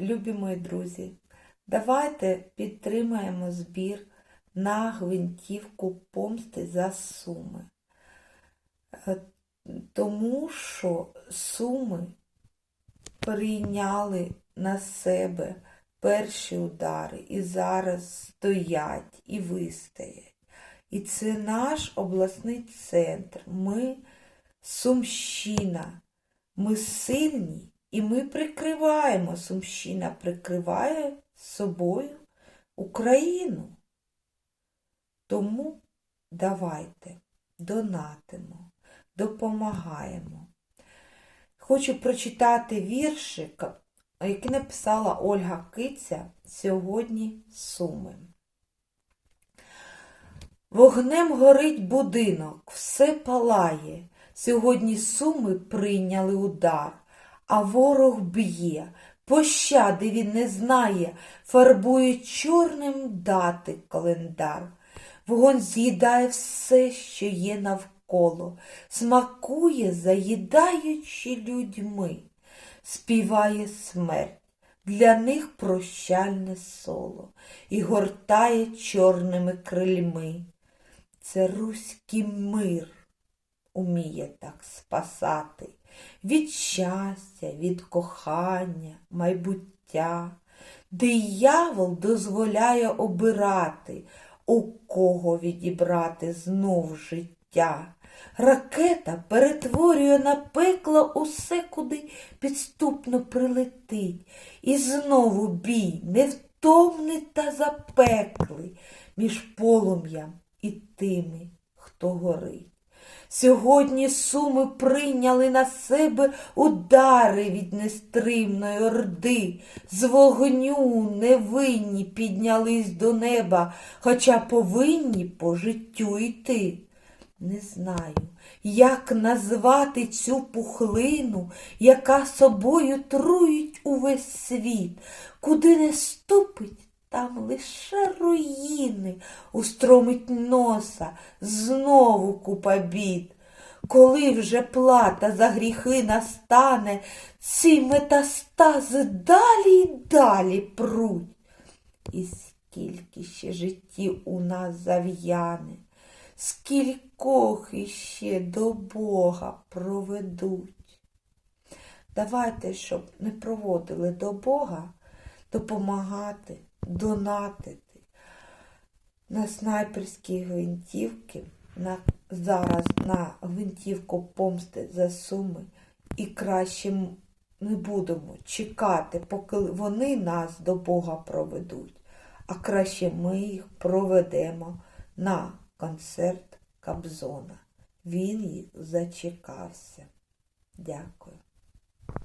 любі друзі, давайте підтримаємо збір на гвинтівку помсти за суми. Е, Тому що суми прийняли на себе перші удари і зараз стоять і вистоять. І це наш обласний центр. Ми Сумщина. Ми сильні і ми прикриваємо. Сумщина прикриває собою Україну. Тому давайте донатимо, допомагаємо. Хочу прочитати віршик, який написала Ольга Киця сьогодні Суми. Вогнем горить будинок, все палає. Сьогодні суми прийняли удар, а ворог б'є, пощади він не знає, фарбує чорним дати календар. Вогонь з'їдає все, що є навколо, смакує, заїдаючи людьми, співає смерть. Для них прощальне соло і гортає чорними крильми. Це руський мир уміє так спасати від щастя, від кохання, майбуття. Диявол дозволяє обирати, у кого відібрати знов життя. Ракета перетворює на пекло усе, куди підступно прилетить. І знову бій невтомний та запеклий між полум'ям і тими, хто горить. Сьогодні суми прийняли на себе удари від нестримної орди, з вогню невинні піднялись до неба, хоча повинні по життю йти. Не знаю, як назвати цю пухлину, яка собою труїть увесь світ, куди не ступить, там лише руїни, устромить носа, знову купа бід. Коли вже плата за гріхи настане, ці метастази далі й далі пруть. І скільки ще життів у нас зав'яне, скількох іще до Бога проведуть. Давайте, щоб не проводили до Бога, допомагати, донатити на снайперські гвинтівки, на, зараз на гвинтівку помсти за суми, і краще м- не будемо чекати, поки вони нас до Бога проведуть, а краще ми їх проведемо на концерт Кобзона. Він їх зачекався. Дякую.